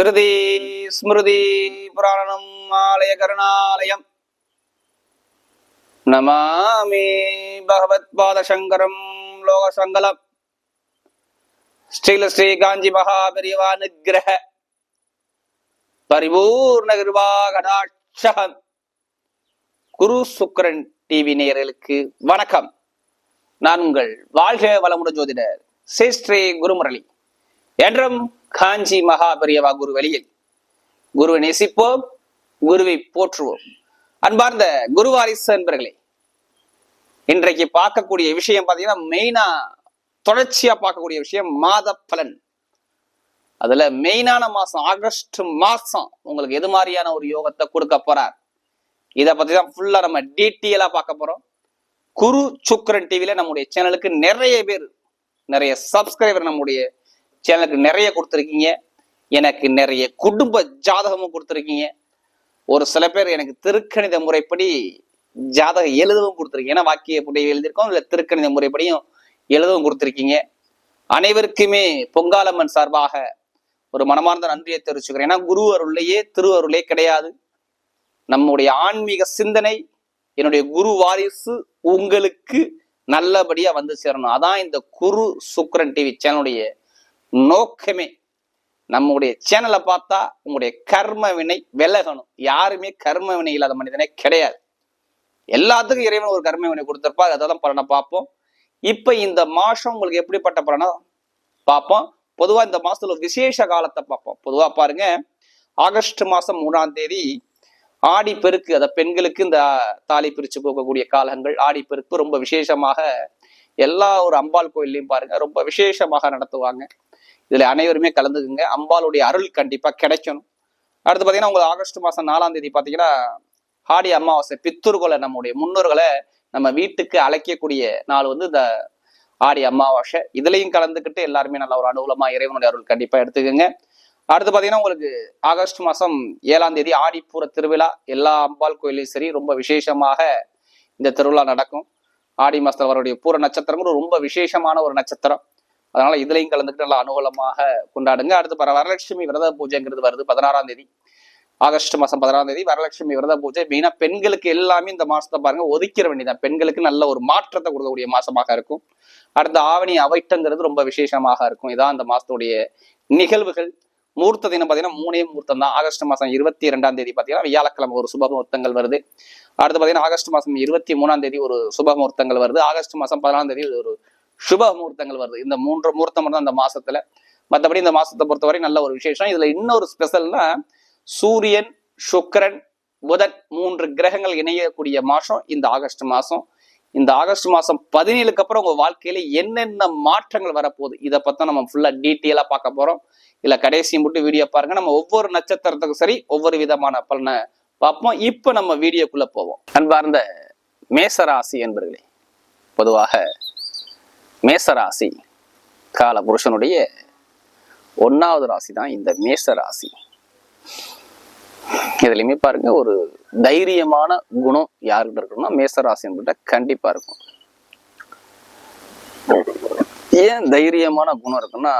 ஸ்ருதி ஸ்மிருதி புராணம் ஆலய கருணாலயம். நமாமி பகவத் பாதசங்கரம் லோகசங்கலம். ஸ்ரீல ஸ்ரீ காஞ்சி மகாபெரிவா நிகிரக பரிபூர்ண கிருபாகடாட்சகம் குரு சுக்கரன் டிவி நேயர்களுக்கு வணக்கம். நான் உங்கள் வாழ்க வளமுட ஜோதிடர் ஸ்ரீ ஸ்ரீ குருமுரளி. என்றும் காஞ்சி மகாபெரியவா குரு வழியில் குருவை நேசிப்போம் குருவை போற்றுவோம். அன்பார்ந்த குருவாரிசு என்பர்களே இன்றைக்கு பார்க்கக்கூடிய விஷயம் பார்த்தீங்கன்னா மெயினா தொடர்ச்சியா பார்க்கக்கூடிய விஷயம் மாத பலன் அதுல மெயினான மாசம் ஆகஸ்ட் மாசம் உங்களுக்கு எது மாதிரியான ஒரு யோகத்தை கொடுக்க போறார்? இதை பத்தி தான் ஃபுல்லா நம்ம டீட்டெயிலா பார்க்க போறோம். குரு சுக்கரன் டிவில நம்முடைய சேனலுக்கு நிறைய பேர் நிறைய சப்ஸ்கிரைபர் நம்முடைய சேனலுக்கு நிறைய கொடுத்துருக்கீங்க. எனக்கு நிறைய குடும்ப ஜாதகமும் கொடுத்துருக்கீங்க. ஒரு சில பேர் எனக்கு திருக்கணித முறைப்படி ஜாதகம் எழுதவும் கொடுத்துருக்கீங்க. ஏன்னா வாக்கிய புடைய எழுதியிருக்கோம் இல்லை திருக்கணித முறைப்படியும் எழுதவும் கொடுத்துருக்கீங்க. அனைவருக்குமே பொங்காலம்மன் சார்பாக ஒரு மனமார்ந்த நன்றியை தெரிவிச்சுக்கிறேன். ஏன்னா குரு அருளையே திருவருளே கிடையாது. நம்முடைய ஆன்மீக சிந்தனை என்னுடைய குரு வாரிசு உங்களுக்கு நல்லபடியா வந்து சேரணும். அதான் இந்த குரு சுக்ரன் டிவி சேனலுடைய நோக்கமே. நம்முடைய சேனலை பார்த்தா உங்களுடைய கர்ம வினை விலகணும். யாருமே கர்ம வினை இல்லாத மனிதனே கிடையாது. எல்லாத்துக்கும் இறைவன் ஒரு கர்ம வினை கொடுத்துருப்பார் அதை தான் பலனை பார்ப்போம். இப்போ இந்த மாசம் உங்களுக்கு எப்படிப்பட்ட பலனை? பார்ப்போம். பொதுவாக இந்த மாசத்துல ஒரு விசேஷ காலத்தை பார்ப்போம். பொதுவாக பாருங்க ஆகஸ்ட் மாசம் மூணாம் தேதி ஆடி பெருக்கு அதை பெண்களுக்கு இந்த தாலி பிரிச்சு போகக்கூடிய காலங்கள். ஆடி பெருக்கு ரொம்ப விசேஷமாக எல்லா ஒரு அம்பாள் கோயில்லையும் பாருங்க ரொம்ப விசேஷமாக நடத்துவாங்க. இதுல அனைவருமே கலந்துக்குங்க. அம்பாளுடைய அருள் கண்டிப்பா கிடைக்கணும். அடுத்து பாத்தீங்கன்னா உங்களுக்கு ஆகஸ்ட் மாசம் நாலாம் தேதி பாத்தீங்கன்னா ஆடி அமாவாசை பித்தூர்களை நம்முடைய முன்னோர்களை நம்ம வீட்டுக்கு அழைக்கக்கூடிய நாள் வந்து இந்த ஆடி அமாவாசை. இதுலையும் கலந்துக்கிட்டு எல்லாருமே நல்ல ஒரு அனுகூலமா இறைவனுடைய அருள் கண்டிப்பா எடுத்துக்கோங்க. அடுத்து பார்த்தீங்கன்னா உங்களுக்கு ஆகஸ்ட் மாதம் ஏழாம் தேதி ஆடிப்பூர திருவிழா. எல்லா அம்பாள் கோயிலையும் சரி ரொம்ப விசேஷமாக இந்த திருவிழா நடக்கும். ஆடி மாதத்தில் வரக்கூடிய பூர நட்சத்திரங்கள் ரொம்ப விசேஷமான ஒரு நட்சத்திரம். அதனால இதுலயும் கலந்துக்கிட்டு நல்லா அனுகூலமாக கொண்டாடுங்க. அடுத்து பர வரலட்சுமி விரத பூஜைங்கிறது வருது பதினாறாம் தேதி. ஆகஸ்ட் மாசம் பதினாறாம் தேதி வரலட்சுமி விரத பூஜை. மெயினா பெண்களுக்கு எல்லாமே இந்த மாசத்தை பாருங்க ஒதுக்கிற வேண்டியதான் பெண்களுக்கு நல்ல ஒரு மாற்றத்தை கொடுக்கக்கூடிய மாசமாக இருக்கும். அடுத்து ஆவணி அவைட்டங்கிறது ரொம்ப விசேஷமாக இருக்கும். இதான் அந்த மாசத்துடைய நிகழ்வுகள். மூர்த்த தினம் பார்த்தீங்கன்னா மூணே மூர்த்தம் தான். ஆகஸ்ட் மாதம் இருபத்தி ரெண்டாம் தேதி பார்த்தீங்கன்னா வியாழக்கிழமை ஒரு சுப முகூர்த்தங்கள் வருது. அடுத்து பார்த்தீங்கன்னா ஆகஸ்ட் மாசம் இருபத்தி மூணாம் தேதி ஒரு சுப முகூர்த்தங்கள் வருது. ஆகஸ்ட் மாதம் பதினாலாம் தேதி ஒரு சுப முகூர்த்தங்கள் வருது. இந்த மூன்று முகூர்த்தம் மட்டும் தான் இந்த மாசத்துல. மற்றபடி இந்த மாசத்தை பொறுத்தவரை நல்ல ஒரு விசேஷம். இதுல இன்னொரு ஸ்பெஷல்னா சூரியன் சுக்கிரன் புதன் மூன்று கிரகங்கள் இணையக்கூடிய மாசம். இந்த ஆகஸ்ட் மாசம். இந்த ஆகஸ்ட் மாசம் பதினேழுக்கு அப்புறம் உங்க வாழ்க்கையில என்னென்ன மாற்றங்கள் வரப்போகுது? இதை பத்தி நம்ம ஃபுல்லா டீட்டெயிலா பார்க்க போறோம். இல்ல கடைசி மட்டும் வீடியோ பாருங்க. நம்ம ஒவ்வொரு நட்சத்திரத்துக்கும் சரி ஒவ்வொரு விதமான பலனை பார்ப்போம். இப்ப நம்ம வீடியோக்குள்ள போவோம். அன்பார்ந்த மேசராசி என்பர்களே பொதுவாக மேசராசி. கால புருஷனுடைய ஒன்னாவது ராசி தான் இந்த மேச ராசி இதுலயுமே பாருங்க ஒரு தைரியமான குணம் யாருக்கிட்ட இருக்குன்னா மேசராசின்கிட்ட கண்டிப்பா இருக்கும். ஏன் தைரியமான குணம் இருக்குன்னா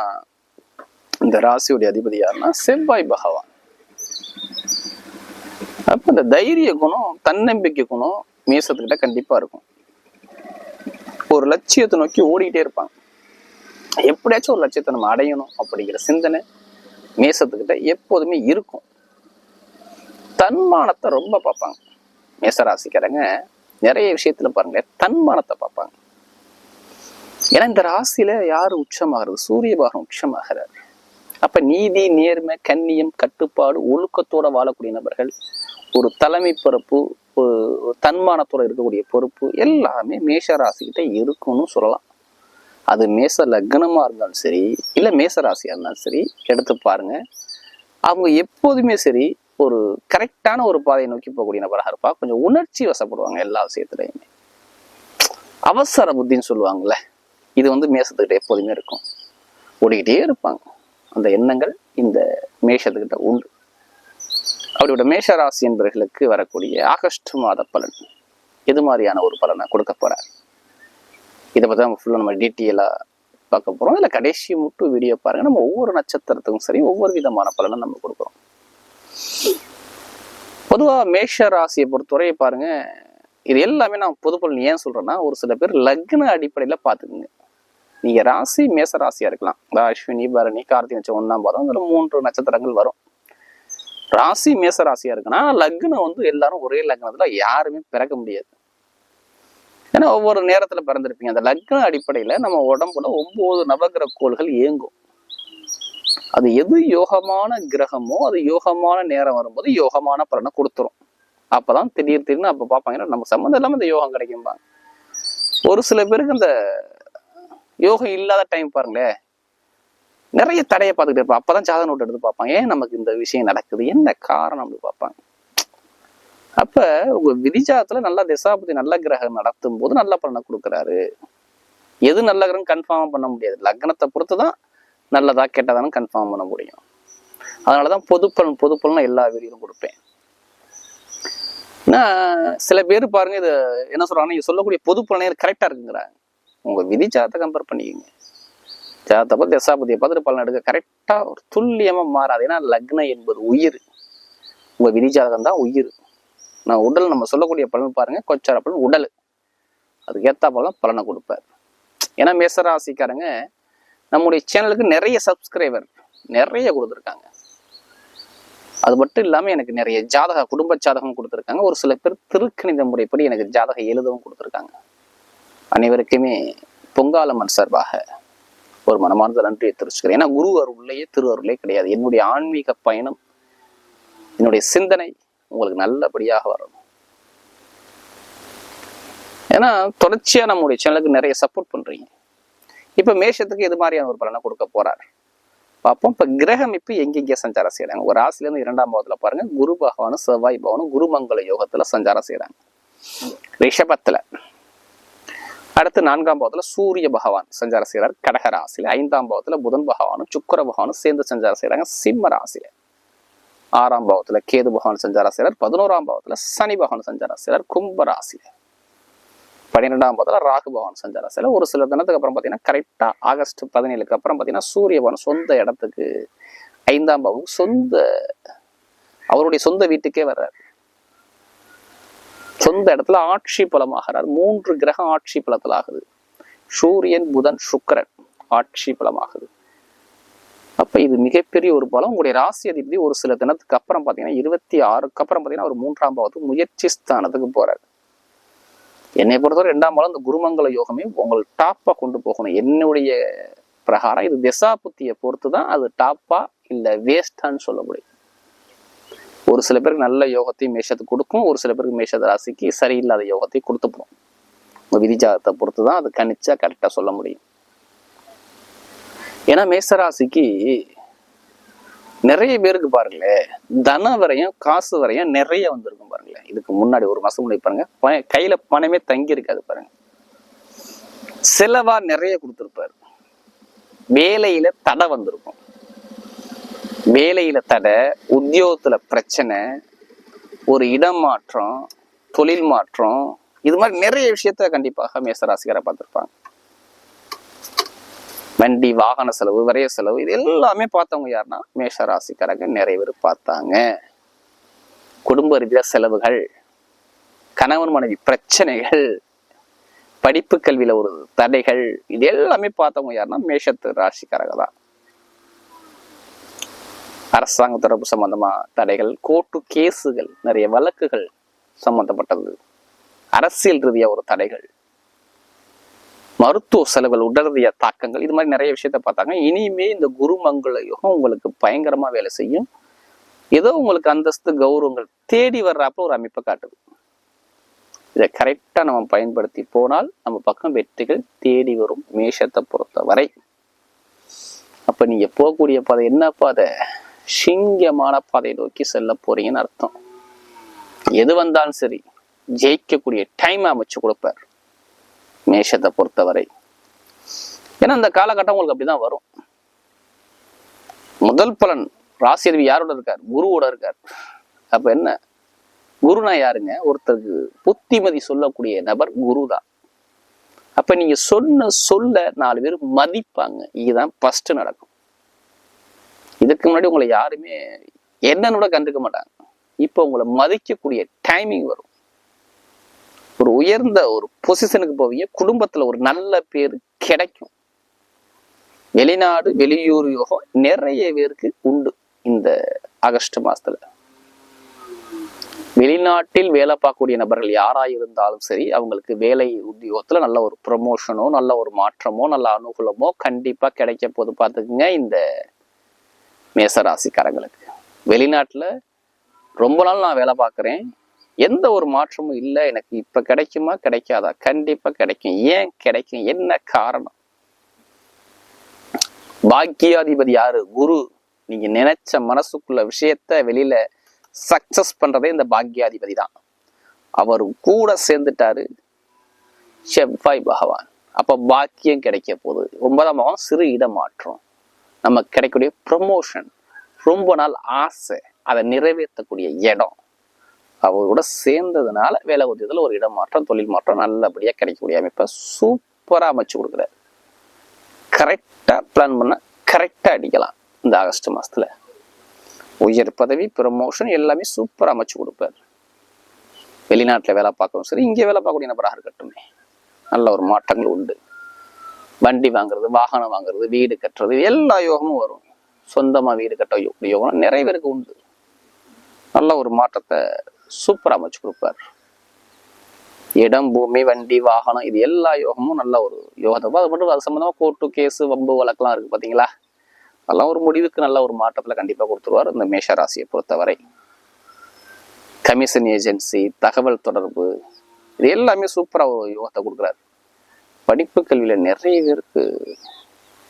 இந்த ராசியுடைய அதிபதி யாருன்னா செவ்வாய் பகவான். அப்ப இந்த தைரிய குணம் தன்னம்பிக்கை குணம் மேசத்துக்கிட்ட கண்டிப்பா இருக்கும். ஒரு லட்சியத்தை நோக்கி ஓடிக்கிட்டே இருப்பாங்க. எப்படியாச்சும் ஒரு லட்சியத்தை நம்ம அடையணும் அப்படிங்கிற சிந்தனை மேசத்துக்கிட்ட எப்போதுமே இருக்கும். தன்மானத்தை ரொம்ப பார்ப்பாங்க. மேசராசிக்காரங்க நிறைய விஷயத்துல பாருங்க தன்மானத்தை பார்ப்பாங்க. ஏன்னா இந்த ராசியில யாரு உச்சமாகிறது? சூரிய பாகம் உச்சமாகிறார். அப்ப நீதி நேர்மை கண்ணியம் கட்டுப்பாடு ஒழுக்கத்தோட வாழக்கூடிய நபர்கள் ஒரு தலைமை பொறுப்பு ஒரு ஒரு தன்மானத்தோட இருக்கக்கூடிய பொறுப்பு எல்லாமே மேஷ ராசிக்கிட்ட இருக்கும்னு சொல்லலாம். அது மேச லக்னமாக இருந்தாலும் சரி இல்லை மேச ராசியாக இருந்தாலும் சரி எடுத்து பாருங்க. அவங்க எப்போதுமே சரி ஒரு கரெக்டான ஒரு பாதையை நோக்கி போகக்கூடிய நபராக இருப்பா. கொஞ்சம் உணர்ச்சி வசப்படுவாங்க எல்லா விஷயத்துலையுமே. அவசர புத்தின்னு சொல்லுவாங்கல்ல இது வந்து மேசத்துக்கிட்ட எப்போதுமே இருக்கும். ஓடிக்கிட்டே இருப்பாங்க. அந்த எண்ணங்கள் இந்த மேஷத்துக்கிட்ட உண்டு. அவரோட மேஷ ராசி என்பவர்களுக்கு வரக்கூடிய ஆகஸ்ட் மாத பலன் எது மாதிரியான ஒரு பலனை கொடுக்க போறார்? இதை பத்தி நம்ம ஃபுல்லாக நம்ம டீட்டெயிலாக பார்க்க போறோம். இல்ல கடைசி மட்டும் வீடியோ பாருங்க. நம்ம ஒவ்வொரு நட்சத்திரத்துக்கும் சரி ஒவ்வொரு விதமான பலனை நம்ம கொடுக்குறோம். பொதுவா மேஷ ராசியை பொறுத்தவரை பாருங்க. இது எல்லாமே நான் பொது பலன் ஏன் சொல்றேன்னா ஒரு சில பேர் லக்ன அடிப்படையில பார்த்துக்குங்க. நீங்க ராசி மேச ராசியா இருக்கலாம். இந்த அஸ்வினி பரணி கார்த்திகை நட்சத்திரம் ஒன்றாம் பாதம் இதுல மூன்று நட்சத்திரங்கள் வரும். ராசி மேச ராசியா இருக்குன்னா லக்னம் வந்து எல்லாரும் ஒரே லக்னத்துல யாருமே பிறக்க முடியாது. ஏன்னா ஒவ்வொரு நேரத்துல பிறந்திருப்பீங்க. அந்த லக்ன அடிப்படையில நம்ம உடம்புல ஒன்பது நவகிரக கோள்கள் இயங்கும். அது எது யோகமான கிரகமோ அது யோகமான நேரம் வரும்போது யோகமான பலனை கொடுத்துரும். அப்பதான் திடீர் திடீர்னு அப்ப பாப்பாங்கன்னா நம்ம சம்மந்தம் இல்லாம இந்த யோகம் கிடைக்கும்பாங்க. ஒரு சில பேருக்கு இந்த யோகம் இல்லாத டைம் பாருங்களேன். நிறைய தடையை பார்த்துக்கிட்டு இருப்பான் அப்பதான் ஜாதக நோட்டு எடுத்து பார்ப்பாங்க. ஏன் நமக்கு இந்த விஷயம் நடக்குது? என்ன காரணம் அப்படி பார்ப்பாங்க. அப்ப உங்க விதிஜாதத்துல நல்ல திசாபதி நல்ல கிரகம் நடத்தும் போது நல்ல பலனை கொடுக்குறாரு. எது நல்ல கிரகம் கன்ஃபார்ம் பண்ண முடியாது. லக்னத்தை பொறுத்து தான் நல்லதா கெட்டதானு கன்ஃபார்ம் பண்ண முடியும். அதனாலதான் பொது பொதுப்பலன் எல்லா வீடியும் கொடுப்பேன். நான் சில பேர் பாருங்க இது என்ன சொல்றாங்கன்னா நீங்க சொல்லக்கூடிய பொது பலனே கரெக்டா இருக்குங்கிறாங்க. உங்க விதிஜாதத்தை கம்பேர் பண்ணிக்கோங்க. ஜாதத்தை தசாபதியை பார்த்துட்டு பலன் எடுக்க கரெக்டாக ஒரு துல்லியமாக மாறாது. ஏன்னா லக்னம் என்பது உயிர். உங்கள் விதி ஜாதகம் தான் உயிர். நான் உடல் நம்ம சொல்லக்கூடிய பலன் பாருங்கள் கொச்சார பலன் உடல். அதுக்கு ஏத்தா பலன் பலனை கொடுப்பார். ஏன்னா மேசராசிக்காரங்க நம்முடைய சேனலுக்கு நிறைய சப்ஸ்கிரைபர் நிறைய கொடுத்துருக்காங்க. அது மட்டும் இல்லாமல் எனக்கு நிறைய ஜாதக குடும்ப ஜாதகம் கொடுத்துருக்காங்க. ஒரு சில பேர் திருக்கணித முறைப்படி எனக்கு ஜாதகம் எழுதவும் கொடுத்துருக்காங்க. அனைவருக்குமே பொங்காலம்மன் சார்பாக ஒரு மனமார்ந்த நன்றியை தெரிவிச்சுக்கிறேன். ஏன்னா குரு அருள்லையே திரு அருளே கிடையாது. என்னுடைய ஆன்மீக பயணம் என்னுடைய சிந்தனை உங்களுக்கு நல்லபடியாக வரணும். ஏன்னா தொடர்ச்சியா நம்முடைய சேனலுக்கு நிறைய சப்போர்ட் பண்றீங்க. இப்ப மேஷத்துக்கு எது மாதிரியான ஒரு பலனை கொடுக்க போறாரு. பார்ப்போம். இப்ப கிரகம் இப்ப எங்கெங்கே சஞ்சாரம் செய்யறாங்க ஒரு ராசில இருந்து இரண்டாம் பாவத்துல பாருங்க. குரு பகவானும் செவ்வாய் பகவானும் குருமங்கல யோகத்துல சஞ்சாரம் செய்யறாங்க ரிஷபத்துல. அடுத்து நான்காம் பாவத்துல சூரிய பகவான் சஞ்சாரம் செய்கிறார் கடகராசியில் ஐந்தாம் பாவத்துல புதன் பகவானும் சுக்கர பகவானும் சேர்ந்து சஞ்சாரம் செய்கிறாங்க சிம்ம ராசியில். ஆறாம் பாவத்துல கேது பகவான் சஞ்சாரம் செய்கிறார் பதினோராம் பாவத்துல சனி பகவான் சஞ்சாரம் செய்கிறார் கும்ப ராசியில். பன்னிரெண்டாம் பாவத்தில் ராகு பகவான் சஞ்சாரம் செய்யறார் ஒரு சில தினத்துக்கு அப்புறம் பார்த்தீங்கன்னா கரெக்டா ஆகஸ்ட் பதினேழுக்கு அப்புறம் பாத்தீங்கன்னா சூரிய பகவான் சொந்த இடத்துக்கு ஐந்தாம் பாவம் சொந்த அவருடைய சொந்த வீட்டுக்கே வர்றார். சொந்த இடத்துல ஆட்சி பலமாகிறார். மூன்று கிரகம் ஆட்சி பலத்தில் ஆகுது சூரியன் புதன் சுக்கிரன் ஆட்சி பலமாகுது. அப்ப இது மிகப்பெரிய ஒரு பலம். உங்களுடைய ராசி அதிபதி ஒரு சில தினத்துக்கு அப்புறம் பாத்தீங்கன்னா இருபத்தி ஆறுக்கு அப்புறம் பாத்தீங்கன்னா ஒரு மூன்றாம் பாவத்துக்கு முயற்சி ஸ்தானத்துக்கு போறாரு. என்னை பொறுத்தவரை ரெண்டாம் பாலம் இந்த குருமங்கல யோகமே உங்களை டாப்பா கொண்டு போகணும். என்னுடைய பிரகாரம் இது திசா புத்தியை பொறுத்து தான் அது டாப்பா இல்ல வேஸ்டான்னு சொல்ல முடியும். ஒரு சில பேருக்கு நல்ல யோகத்தையும் மேஷத்துக்கு கொடுக்கும் ஒரு சில பேருக்கு மேஷ ராசிக்கு சரியில்லாத யோகத்தையும் கொடுத்துப்போம். உங்க விதிஜாதத்தை பொறுத்து தான் அது கணிச்சா கரெக்டா சொல்ல முடியும். ஏன்னா மேசராசிக்கு நிறைய பேருக்கு பாருங்களேன் தன வரையும் காசு வரையும் நிறைய வந்திருக்கும் பாருங்களேன் இதுக்கு முன்னாடி ஒரு மாசம் முன்னாடி பாருங்க கையில பணமே தங்கி இருக்காது பாருங்க. செலவா நிறைய கொடுத்துருப்பாரு. வேலையில தடை வந்திருக்கும். வேலையில தடை உத்தியோகத்துல பிரச்சனை ஒரு இடம் மாற்றம் தொழில் மாற்றம் இது மாதிரி நிறைய விஷயத்த கண்டிப்பாக மேசராசிகரை பார்த்துருப்பாங்க. வண்டி வாகன செலவு விரைய செலவு இது எல்லாமே பார்த்தவங்க யாருன்னா மேஷராசிக்காரங்க நிறைய பேர் பார்த்தாங்க. குடும்ப ரீதியாக செலவுகள் கணவன் மனைவி பிரச்சனைகள் படிப்பு கல்வியில ஒரு தடைகள் இது எல்லாமே பார்த்தவங்க யாருன்னா மேஷத்து ராசிக்காரங்க தான். அரசாங்க தொடர்பு சம்பந்தமா தடைகள் கோர்ட்டு கேஸுகள் நிறைய வழக்குகள் சம்பந்தப்பட்டது. அரசியல் ரீதியா ஒரு தடைகள். மருத்துவ செலவுகள் உடல்ரீதியா தாக்கங்கள் இது மாதிரி நிறைய விஷயத்த பார்த்தாங்க. இனிமே இந்த குருமங்கள யுகம் உங்களுக்கு பயங்கரமா வேலை செய்யும். ஏதோ உங்களுக்கு அந்தஸ்து கௌரவங்கள் தேடி வர்றாப்ப ஒரு அமைப்பை காட்டுது. இதை கரெக்டா நம்ம பயன்படுத்தி போனால் நம்ம பக்கம் வெற்றிகள் தேடி வரும் மேஷத்தை பொறுத்த வரை அப்ப நீங்க போகக்கூடிய பாதை என்ன பாதை சிங்கமான பாதை நோக்கி செல்ல போறீங்கன்னு அர்த்தம். எது வந்தாலும் சரி ஜெயிக்கக்கூடிய டைம் அமைச்சு கொடுப்பார் மேஷத்தை பொறுத்தவரை. ஏன்னா அந்த காலகட்டம் உங்களுக்கு அப்படிதான் வரும். முதல் பலன் ராசியதிபதி யாரோட இருக்கார்? குருவோட இருக்கார். அப்ப என்ன? குருனா யாருங்க? ஒருத்தருக்கு புத்திமதி சொல்லக்கூடிய நபர் குரு தான் அப்ப நீங்க சொன்ன சொல்ல நாலு பேர் மதிப்பாங்க. இதுதான் ஃபர்ஸ்ட் நடக்கும். இதுக்கு முன்னாடி உங்களை யாருமே என்னன்னு கூட கண்டுக்க மாட்டாங்க. இப்போ உங்களை மதிக்கக்கூடிய டைமிங் வரும். ஒரு உயர்ந்த ஒரு பொசிஷனுக்கு போவீங்க. குடும்பத்துல ஒரு நல்ல பேர் கிடைக்கும். வெளிநாடு வெளியூர் யோகம் நிறைய பேருக்கு உண்டு இந்த ஆகஸ்ட் மாசத்துல. வெளிநாட்டில் வேலை பார்க்கக்கூடிய நபர்கள் யாரா இருந்தாலும் சரி அவங்களுக்கு வேலை உத்தியோகத்துல நல்ல ஒரு ப்ரொமோஷனோ நல்ல ஒரு மாற்றமோ நல்ல அனுகூலமோ கண்டிப்பா கிடைக்க போது. பார்த்துக்குங்க இந்த மேசராசிக்காரங்களுக்கு வெளிநாட்டுல ரொம்ப நாள் நான் வேலை பார்க்குறேன். எந்த ஒரு மாற்றமும் இல்லை. எனக்கு இப்ப கிடைக்குமா? கிடைக்காதா? கண்டிப்பா கிடைக்கும். ஏன் கிடைக்கும்? என்ன காரணம்? பாக்கியாதிபதி யாரு? குரு. நீங்க நினைச்ச மனசுக்குள்ள விஷயத்த வெளியில சக்சஸ் பண்றதே இந்த பாக்கியாதிபதி தான். அவர் கூட சேர்ந்துட்டாரு. செவ்வாய் பகவான். அப்ப பாக்கியம் கிடைக்க போகுது. ஒன்பதாம் பாவம் சிறு இடமாற்றம். நம்ம கிடைக்கக்கூடிய ப்ரொமோஷன் ரொம்ப நாள் ஆசை அதை நிறைவேற்றக்கூடிய இடம். அவரோட சேர்ந்ததுனால வேலை உதயத்தில் ஒரு இடம் மாற்றம் தொழில் மாற்றம் நல்லபடியா கிடைக்கக்கூடிய அமைப்பை சூப்பரா அமைச்சு கொடுக்குறாரு. கரெக்டா பிளான் பண்ணால் கரெக்டா அடிக்கலாம் இந்த ஆகஸ்ட் மாசத்துல. உயர் பதவி ப்ரமோஷன் எல்லாமே சூப்பரா அமைச்சு கொடுப்பாரு. வெளிநாட்டுல வேலை பார்க்கவும் சரி இங்கே வேலை பார்க்கக்கூடிய நபராக இருக்கட்டும். நல்ல ஒரு மாற்றங்கள் உண்டு. வண்டி வாங்குறது வாகனம் வாங்குறது வீடு கட்டுறது எல்லா யோகமும் வரும். சொந்தமா வீடு கட்ட யோகம் நிறைய பேருக்கு உண்டு. நல்ல ஒரு மாற்றத்தை சூப்பரா அமைச்சு கொடுப்பார். இடம் பூமி வண்டி வாகனம் இது எல்லா யோகமும் நல்ல ஒரு யோகத்தை அது மட்டும் அது சம்மந்தமாக கோர்ட்டு கேஸு வம்பு வழக்கெல்லாம் இருக்கு பாத்தீங்களா? அதெல்லாம் ஒரு முடிவுக்கு நல்ல ஒரு மாற்றத்துல கண்டிப்பா கொடுத்துருவார். இந்த மேஷ ராசியை பொறுத்தவரை. கமிஷன் ஏஜென்சி தகவல் தொடர்பு இது எல்லாமே சூப்பரா ஒரு யோகத்தை கொடுக்குறாரு. படிப்பு கல்வியில நிறைய பேருக்கு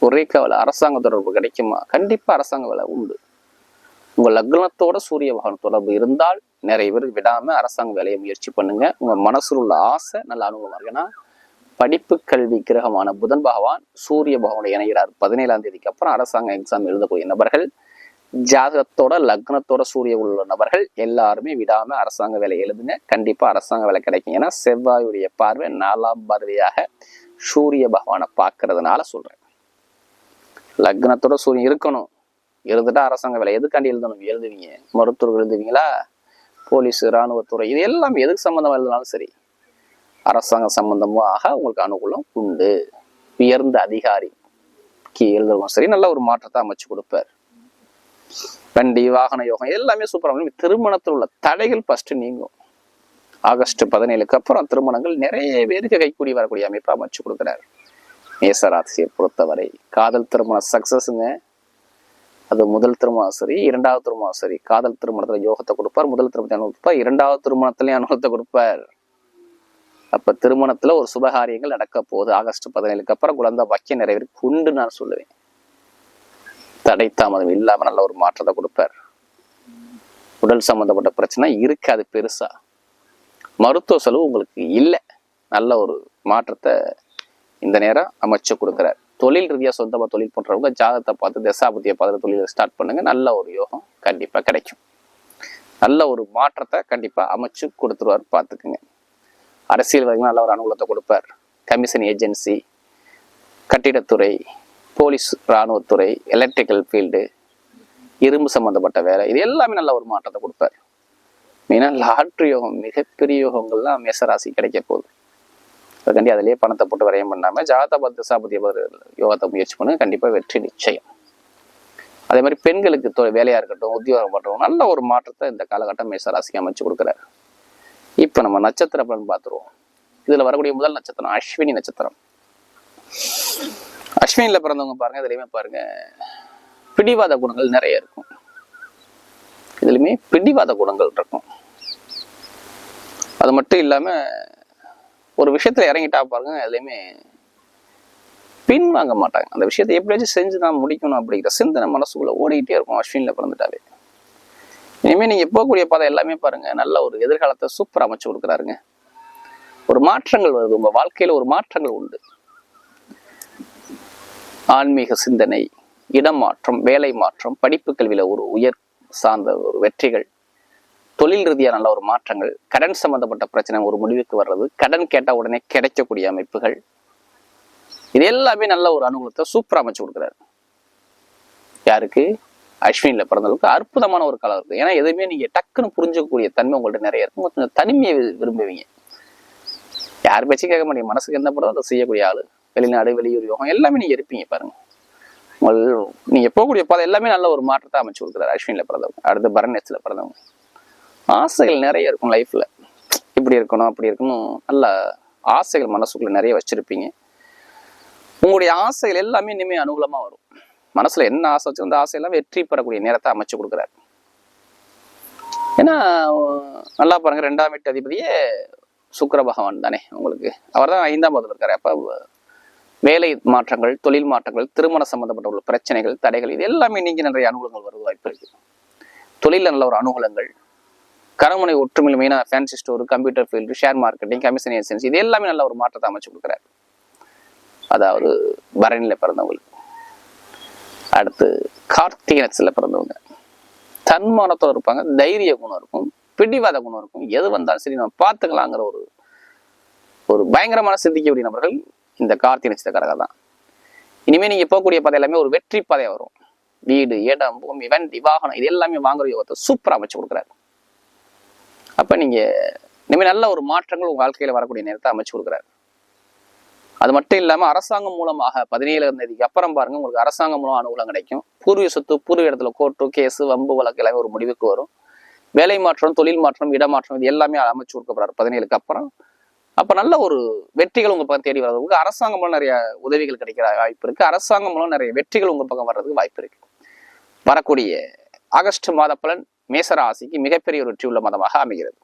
ஒரே கவலை அரசாங்க தொடர்பு கிடைக்குமா? கண்டிப்பா அரசாங்க வேலை உண்டு. உங்க லக்னத்தோட சூரிய பகவான் தொடர்பு இருந்தால் நிறைய பேர் விடாம அரசாங்க வேலையை முயற்சி பண்ணுங்க. உங்க மனசுல உள்ள ஆசை நல்ல அனுபவம் இருக்குன்னா படிப்பு கல்வி கிரகமான புதன் பகவான் சூரிய பகவானை இணைகிறார். பதினேழாம் தேதிக்கு அப்புறம் அரசாங்க எக்ஸாம் எழுதக்கூடிய நபர்கள் ஜாதகத்தோட லக்னத்தோட சூரிய உள்ள நபர்கள் எல்லாருமே விடாம அரசாங்க வேலை எழுதுங்க. கண்டிப்பா அரசாங்க வேலை கிடைக்கும். ஏன்னா செவ்வாயுடைய பார்வை நாலாம் பார்வையாக சூரிய பகவானை பார்க்கறதுனால சொல்றேன். லக்னத்தோட சூரியன் இருக்கணும். இருந்துட்டா அரசாங்க வேலை. எதுக்காண்டி எழுதணும்? எழுதுவீங்க. மருத்துவர்கள் எழுதுவீங்களா? போலீஸ் இராணுவத்துறை இது எல்லாமே எதுக்கு சம்பந்தமா எழுதினாலும் சரி. அரசாங்க சம்பந்தமாக உங்களுக்கு அனுகூலம் உண்டு. உயர்ந்த அதிகாரிக்கு எழுதுவோம் சரி நல்ல ஒரு மாற்றத்தை அமைச்சு கொடுப்பார். வண்டி வாகன யோகம் எல்லாமே சூப்பராக திருமணத்தில் உள்ள தடைகள் ஃபஸ்ட்டு நீங்கும். ஆகஸ்ட் பதினேழுக்கு அப்புறம் திருமணங்கள் நிறைய பேருக்கு கைக்கூடி வரக்கூடிய அமைப்பு அமைச்சு கொடுக்குறாரு. மேசராசியை பொறுத்தவரை காதல் திருமணம் சக்சஸ்ங்க அது முதல் திருமணம் சரி இரண்டாவது திருமணம் சரி காதல் திருமணத்துல யோகத்தை கொடுப்பார். முதல் திருமணத்தை அனுபவிப்பார் இரண்டாவது திருமணத்திலையும் அனுபவத்தை கொடுப்பார்? அப்ப திருமணத்துல ஒரு சுபகாரியங்கள் நடக்க போகுது. ஆகஸ்ட் பதினேழுக்கு அப்புறம் குழந்தை பாக்கியம் நிறைய பேருக்கு உண்டு நான் சொல்லுவேன். தடை தாமதம் இல்லாம நல்ல ஒரு மாற்றத்தை கொடுப்பார். உடல் சம்பந்தப்பட்ட பிரச்சனை இருக்காது பெருசா. மருத்துவ செலவு உங்களுக்கு இல்லை. நல்ல ஒரு மாற்றத்தை இந்த நேரம் அமைச்சு கொடுக்குறார். தொழில் ரீதியாக சொந்தமாக தொழில் பண்ணுறவங்க ஜாதகத்தை பார்த்து தசாபதியை பார்த்து தொழிலை ஸ்டார்ட் பண்ணுங்க. நல்ல ஒரு யோகம் கண்டிப்பாக கிடைக்கும். நல்ல ஒரு மாற்றத்தை கண்டிப்பாக அமைச்சு கொடுத்துருவார் பார்த்துக்குங்க. அரசியல்வாதிகள் நல்ல ஒரு அனுகூலத்தை கொடுப்பார். கமிஷன் ஏஜென்சி கட்டிடத்துறை போலீஸ் இராணுவத்துறை எலக்ட்ரிக்கல் ஃபீல்டு இரும்பு சம்மந்தப்பட்ட வேலை இது எல்லாமே நல்ல ஒரு மாற்றத்தை கொடுப்பார். மெயினாக லாட்ரி யோகம் மிகப்பெரிய யோகங்கள்லாம் மேசராசி கிடைக்க போகுது. அதுக்காண்டி அதிலேயே பணத்தை போட்டு வரையம் பண்ணாம ஜாதபத் தசாபதி யோகத்தை முயற்சி பண்ண கண்டிப்பா வெற்றி நிச்சயம். அதே மாதிரி பெண்களுக்கு தொ- வேலையா இருக்கட்டும் உத்தியோகம் பண்ணுறோம் நல்ல ஒரு மாற்றத்தை இந்த காலகட்டம் மேசராசிக்கு அமைச்சு கொடுக்குறாரு. இப்ப நம்ம நட்சத்திர பலன் பார்த்துருவோம். இதுல வரக்கூடிய முதல் நட்சத்திரம் அஸ்வினி நட்சத்திரம். அஸ்வினியில் பிறந்தவங்க பாருங்க இதுலயுமே பாருங்க பிடிவாத குணங்கள் நிறைய இருக்கும். இதுலயுமே பிடிவாத குணங்கள் இருக்கும். அது மட்டும் இல்லாமல் ஒரு விஷயத்தில் இறங்கிட்டா பாருங்க அதுலயுமே பின் வாங்க மாட்டாங்க. அந்த விஷயத்தை எப்படியாச்சும் செஞ்சு தான் முடிக்கணும் அப்படிங்கிற சிந்தனை மனசுக்குள்ள ஓடிக்கிட்டே இருக்கும் அஸ்வினில் பிறந்துட்டாவே. இனிமேல் நீங்கள் போகக்கூடிய பாதை எல்லாமே பாருங்கள் நல்ல ஒரு எதிர்காலத்தை சூப்பர் அமைச்சு கொடுக்குறாருங்க. ஒரு மாற்றங்கள் வருது உங்கள் வாழ்க்கையில் ஒரு மாற்றங்கள் உண்டு. ஆன்மீக சிந்தனை இடம் மாற்றம் வேலை மாற்றம் படிப்பு கல்வியில் ஒரு உயர் சார்ந்த ஒரு வெற்றிகள். தொழில் ரீதியா நல்ல ஒரு மாற்றங்கள் கடன் சம்பந்தப்பட்ட பிரச்சனை ஒரு முடிவுக்கு வர்றது கடன் கேட்ட உடனே கிடைக்கக்கூடிய அமைப்புகள் இது எல்லாமே நல்ல ஒரு அனுகூலத்தை சூப்பரா அமைச்சு கொடுக்குறாரு. யாருக்கு? அஸ்வினில பிறந்தவங்களுக்கு அற்புதமான ஒரு கலர் இருக்குது ஏன்னா எதுவுமே நீங்க டக்குன்னு புரிஞ்சுக்கக்கூடிய தன்மை உங்கள்ட்ட நிறைய இருக்கும் கொஞ்சம் தனிமையை விரும்புவீங்க. யார் பேச்சும் கேட்க மாட்டீங்க. மனசுக்கு என்ன படம் அதை செய்யக்கூடிய ஆள். வெளிநாடு வெளியூர் யோகம் எல்லாமே நீங்க இருப்பீங்க பாருங்க. உங்கள் நீங்க போகக்கூடிய பாதை எல்லாமே நல்ல ஒரு மாற்றத்தை அமைச்சு கொடுக்குறாரு அஸ்வினில பிறந்தவங்க. அடுத்து பரநேஸ்ல பிறந்தவங்க. ஆசைகள் நிறைய இருக்கும் லைஃப்ல இப்படி இருக்கணும் அப்படி இருக்கணும். நல்ல ஆசைகள் மனசுக்குள்ளே நிறைய வச்சுருப்பீங்க. உங்களுடைய ஆசைகள் எல்லாமே இனிமேல் அனுகூலமாக வரும். மனசுல என்ன ஆசை வச்சு அந்த ஆசையெல்லாம் வெற்றி பெறக்கூடிய நேரத்தை அமைச்சு கொடுக்குறாரு. ஏன்னா நல்லா பாருங்க ரெண்டாம் வீட்டு அதிபதியே சுக்கர பகவான் தானே உங்களுக்கு. அவர் தான் ஐந்தாம் பதத்தில் இருக்காரு. அப்போ வேலை மாற்றங்கள் தொழில் மாற்றங்கள் திருமண சம்பந்தப்பட்ட உள்ள பிரச்சனைகள் தடைகள் இது எல்லாமே நீங்க நிறைய அனுகூலங்கள் வருவது வாய்ப்பு இருக்கு. தொழிலில் நல்ல ஒரு அனுகூலங்கள் கரமுனை ஒற்றுமையில் மெயினாக fancy store computer field share marketing commission agency இது எல்லாமே நல்ல ஒரு மாற்றத்தை அமைச்சு கொடுக்குறாரு. அதாவது பரணியில் பிறந்தவங்களுக்கு. அடுத்து கார்த்திகை பிறந்தவங்க. தன்மானத்தோடு இருப்பாங்க தைரிய குணம் இருக்கும் பிடிவாத குணம் இருக்கும். எது வந்தாலும் சரி நம்ம பார்த்துக்கலாங்கிற ஒரு ஒரு பயங்கரமான சிந்திக்கக்கூடிய நபர்கள் இந்த கார்த்திகை நட்சத்திரக்காரங்க தான். இனிமேல் நீங்கள் போகக்கூடிய பாதை எல்லாமே ஒரு வெற்றி பாதை வரும். வீடு இடம் பூமி வண்டி வாகனம் இது எல்லாமே வாங்குற யோகத்தை சூப்பராக அமைச்சு கொடுக்குறாரு. அப்போ நீங்கள் இனிமேல் நல்ல ஒரு மாற்றங்கள் உங்கள் வாழ்க்கையில் வரக்கூடிய நேரத்தை அமைச்சு கொடுக்குறாரு. அது மட்டும் இல்லாம அரசாங்கம் மூலமாக பதினேழாம் தேதிக்கு அப்புறம் பாருங்க உங்களுக்கு அரசாங்கம் மூலம் அனுகூலம் கிடைக்கும். பூர்வீக சொத்து பூர்வீக இடத்துல கோர்ட்டு கேஸு வம்பு வழக்கு எல்லாமே ஒரு முடிவுக்கு வரும். வேலை மாற்றம் தொழில் மாற்றம் இடமாற்றம் இது எல்லாமே அமைச்சு கொடுக்கப்படுறாரு பதினேழுக்கு அப்புறம். அப்ப நல்ல ஒரு வெற்றிகள் உங்க பக்கம் தேடி வர்றதுக்கு அரசாங்கம் மூலம் நிறைய உதவிகள் கிடைக்கிற வாய்ப்பு இருக்கு. அரசாங்கம் மூலம் நிறைய வெற்றிகள் உங்க பக்கம் வர்றதுக்கு வாய்ப்பு இருக்கு. வரக்கூடிய ஆகஸ்ட் மாத பலன் மேசராசிக்கு மிகப்பெரிய ஒரு வெற்றி உள்ள அமைகிறது.